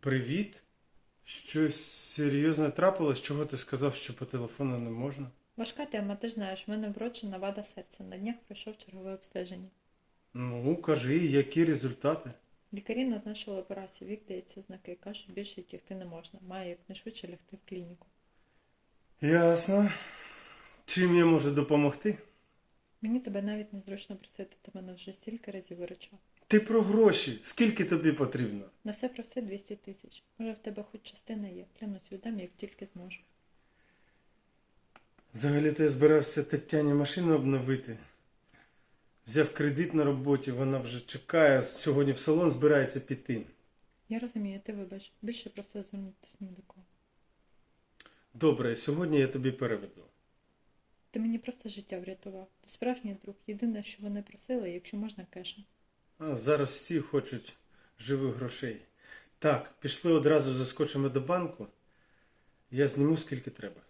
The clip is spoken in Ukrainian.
Привіт. Щось серйозне трапилось? Чого ти сказав, що по телефону не можна? Важка тема, ти ж знаєш, в мене вроджена вада серця. На днях пройшов чергове обстеження. Ну, кажи, які результати? Лікарі назначили операцію, вік дається знаки, кажуть, більше тягти не можна. Має якнайшвидше лягти в клініку. Ясно. Чим я можу допомогти? Мені тебе навіть незручно просити, ти мене вже стільки разів виручав. Ти про гроші. Скільки тобі потрібно? На все про все 200 тисяч. Може, в тебе хоч частина є. Клянусь, віддам, як тільки зможу. Взагалі-то я збирався Тетяні машину обновити. Взяв кредит на роботі, вона вже чекає, сьогодні в салон збирається піти. Я розумію, ти вибач. Більше просто звернутися ні до кого. Добре, сьогодні я тобі переведу. Ти мені просто життя врятував. Ти справжній друг. Єдине, що вони просили, якщо можна кешем. А зараз всі хочуть живих грошей. Так, пішли одразу заскочимо до банку. Я зніму скільки треба.